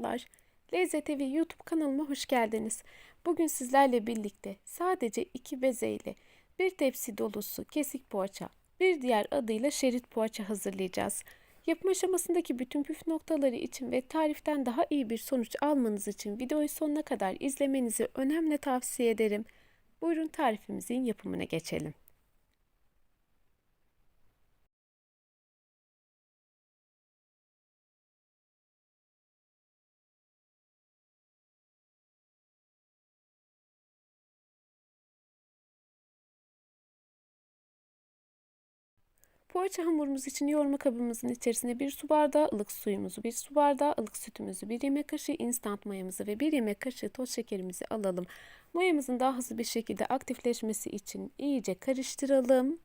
Merhabalar. Lezzet Evi YouTube kanalıma hoş geldiniz. Bugün sizlerle birlikte sadece iki bezeyle bir tepsi dolusu kesik poğaça, bir diğer adıyla şerit poğaça hazırlayacağız. Yapım aşamasındaki bütün püf noktaları için ve tariften daha iyi bir sonuç almanız için videoyu sonuna kadar izlemenizi önemli tavsiye ederim. Buyurun tarifimizin yapımına geçelim. Poğaça hamurumuz için yoğurma kabımızın içerisine bir su bardağı ılık suyumuzu, bir su bardağı ılık sütümüzü, bir yemek kaşığı instant mayamızı ve bir yemek kaşığı toz şekerimizi alalım. Mayamızın daha hızlı bir şekilde aktifleşmesi için iyice karıştıralım.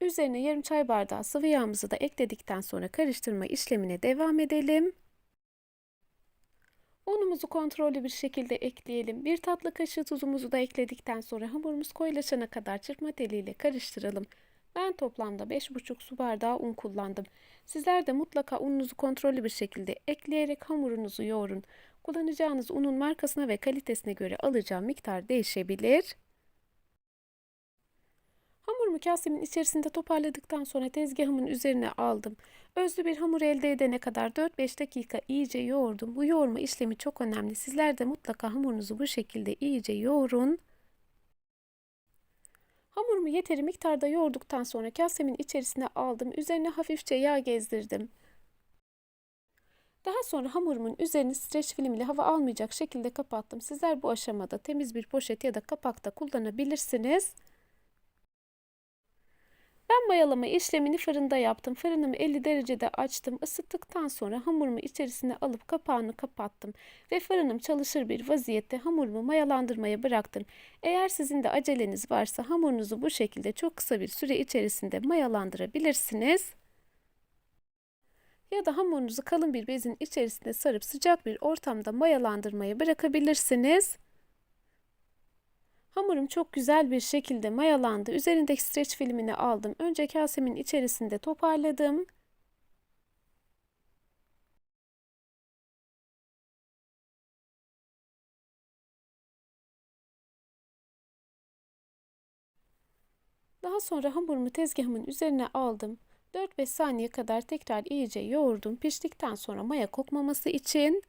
Üzerine yarım çay bardağı sıvı yağımızı da ekledikten sonra karıştırma işlemine devam edelim. Unumuzu kontrollü bir şekilde ekleyelim. Bir tatlı kaşığı tuzumuzu da ekledikten sonra hamurumuz koyulaşana kadar çırpma teliyle karıştıralım. Ben toplamda 5,5 su bardağı un kullandım. Sizler de mutlaka ununuzu kontrollü bir şekilde ekleyerek hamurunuzu yoğurun. Kullanacağınız unun markasına ve kalitesine göre alacağı miktar değişebilir. Hamurumu içerisinde toparladıktan sonra tezgahımın üzerine aldım. Özlü bir hamur elde edene kadar 4-5 dakika iyice yoğurdum. Bu yoğurma işlemi çok önemli. Sizler de mutlaka hamurunuzu bu şekilde iyice yoğurun. Hamurumu yeteri miktarda yoğurduktan sonra kasemin içerisine aldım. Üzerine hafifçe yağ gezdirdim. Daha sonra hamurumun üzerini streç film ile hava almayacak şekilde kapattım. Sizler bu aşamada temiz bir poşet ya da kapakta kullanabilirsiniz. Ben mayalama işlemini fırında yaptım. Fırınımı 50 derecede açtım. Isıttıktan sonra hamurumu içerisine alıp kapağını kapattım. Ve fırınım çalışır bir vaziyette hamurumu mayalandırmaya bıraktım. Eğer sizin de aceleniz varsa hamurunuzu bu şekilde çok kısa bir süre içerisinde mayalandırabilirsiniz. Ya da hamurunuzu kalın bir bezin içerisine sarıp sıcak bir ortamda mayalandırmaya bırakabilirsiniz. Hamurum çok güzel bir şekilde mayalandı. Üzerindeki streç filmini aldım. Önce kasemin içerisinde toparladım. Daha sonra hamurumu tezgahımın üzerine aldım. 4-5 saniye kadar tekrar iyice yoğurdum. Piştikten sonra maya kokmaması için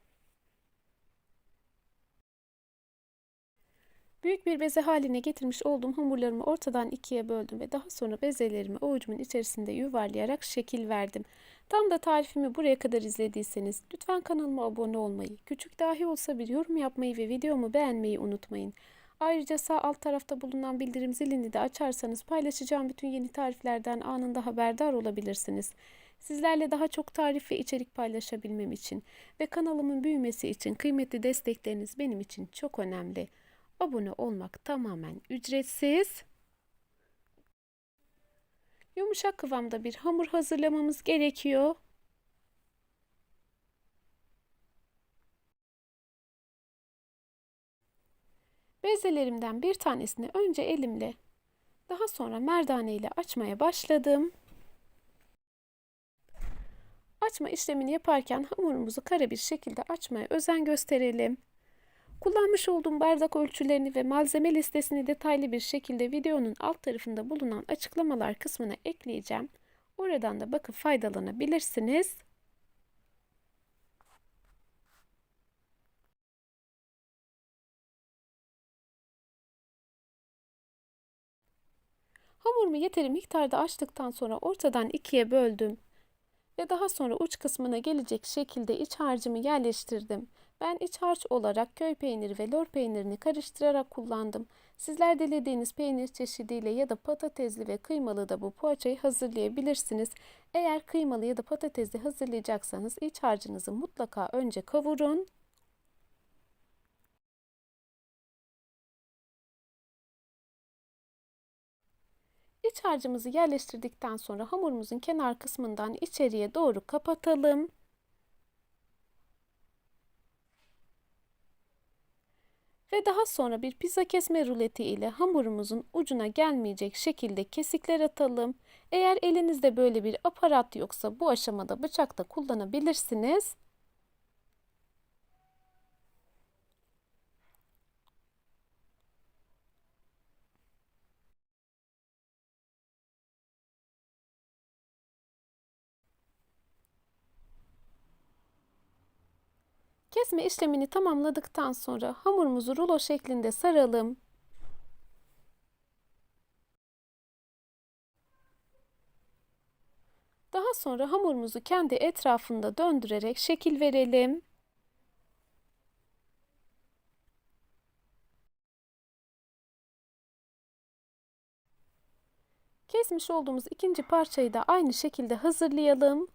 Büyük bir beze haline getirmiş olduğum hamurlarımı ortadan ikiye böldüm ve daha sonra bezelerimi avucumun içerisinde yuvarlayarak şekil verdim. Tam da tarifimi buraya kadar izlediyseniz lütfen kanalıma abone olmayı, küçük dahi olsa bir yorum yapmayı ve videomu beğenmeyi unutmayın. Ayrıca sağ alt tarafta bulunan bildirim zilini de açarsanız paylaşacağım bütün yeni tariflerden anında haberdar olabilirsiniz. Sizlerle daha çok tarif ve içerik paylaşabilmem için ve kanalımın büyümesi için kıymetli destekleriniz benim için çok önemli. Abone olmak tamamen ücretsiz. Yumuşak kıvamda bir hamur hazırlamamız gerekiyor. Bezelerimden bir tanesini önce elimle, daha sonra merdane ile açmaya başladım. Açma işlemini yaparken hamurumuzu kare bir şekilde açmaya özen gösterelim. Kullanmış olduğum bardak ölçülerini ve malzeme listesini detaylı bir şekilde videonun alt tarafında bulunan açıklamalar kısmına ekleyeceğim. Oradan da bakıp faydalanabilirsiniz. Hamurumu yeteri miktarda açtıktan sonra ortadan ikiye böldüm ve daha sonra uç kısmına gelecek şekilde iç harcımı yerleştirdim. Ben iç harç olarak köy peyniri ve lor peynirini karıştırarak kullandım. Sizler dilediğiniz peynir çeşidiyle ya da patatesli ve kıymalı da bu poğaçayı hazırlayabilirsiniz. Eğer kıymalı ya da patatesli hazırlayacaksanız iç harcınızı mutlaka önce kavurun. İç harcımızı yerleştirdikten sonra hamurumuzun kenar kısmından içeriye doğru kapatalım. Ve daha sonra bir pizza kesme ruleti ile hamurumuzun ucuna gelmeyecek şekilde kesikler atalım. Eğer elinizde böyle bir aparat yoksa bu aşamada bıçak da kullanabilirsiniz. Kesme işlemini tamamladıktan sonra hamurumuzu rulo şeklinde saralım. Daha sonra hamurumuzu kendi etrafında döndürerek şekil verelim. Kesmiş olduğumuz ikinci parçayı da aynı şekilde hazırlayalım.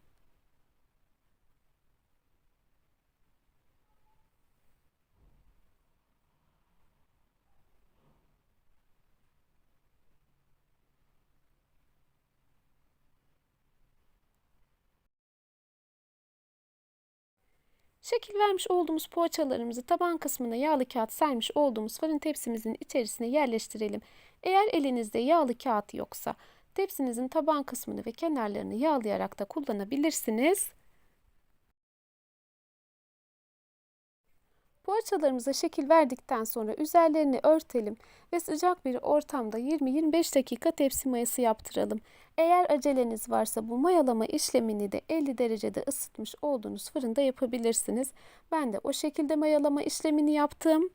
Şekil vermiş olduğumuz poğaçalarımızı taban kısmına yağlı kağıt sermiş olduğumuz fırın tepsimizin içerisine yerleştirelim. Eğer elinizde yağlı kağıt yoksa tepsinizin taban kısmını ve kenarlarını yağlayarak da kullanabilirsiniz. Poğaçalarımıza şekil verdikten sonra üzerlerini örtelim ve sıcak bir ortamda 20-25 dakika tepsi mayası yaptıralım. Eğer aceleniz varsa bu mayalama işlemini de 50 derecede ısıtmış olduğunuz fırında yapabilirsiniz. Ben de o şekilde mayalama işlemini yaptım.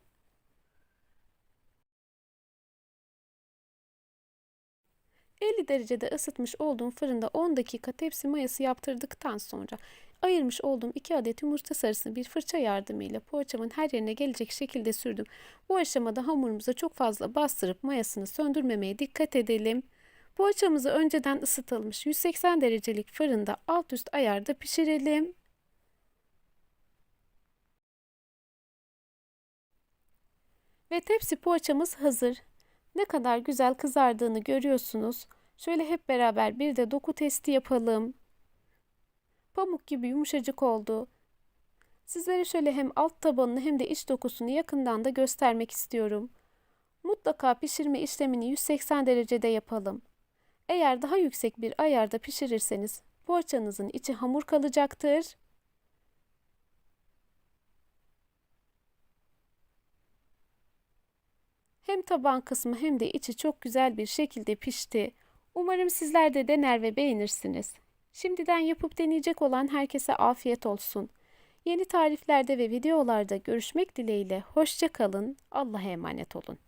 ...50 derecede ısıtmış olduğum fırında 10 dakika tepsi mayası yaptırdıktan sonra ayırmış olduğum 2 adet yumurta sarısını bir fırça yardımıyla poğaçamın her yerine gelecek şekilde sürdüm. Bu aşamada hamurumuza çok fazla bastırıp mayasını söndürmemeye dikkat edelim. Poğaçamızı önceden ısıtılmış 180 derecelik fırında alt üst ayarda pişirelim. Ve tepsi poğaçamız hazır. Ne kadar güzel kızardığını görüyorsunuz. Şöyle hep beraber bir de doku testi yapalım. Pamuk gibi yumuşacık oldu. Sizlere şöyle hem alt tabanını hem de iç dokusunu yakından da göstermek istiyorum. Mutlaka pişirme işlemini 180 derecede yapalım. Eğer daha yüksek bir ayarda pişirirseniz poğaçanızın içi hamur kalacaktır. Hem taban kısmı hem de içi çok güzel bir şekilde pişti. Umarım sizler de dener ve beğenirsiniz. Şimdiden yapıp deneyecek olan herkese afiyet olsun. Yeni tariflerde ve videolarda görüşmek dileğiyle hoşça kalın. Allah'a emanet olun.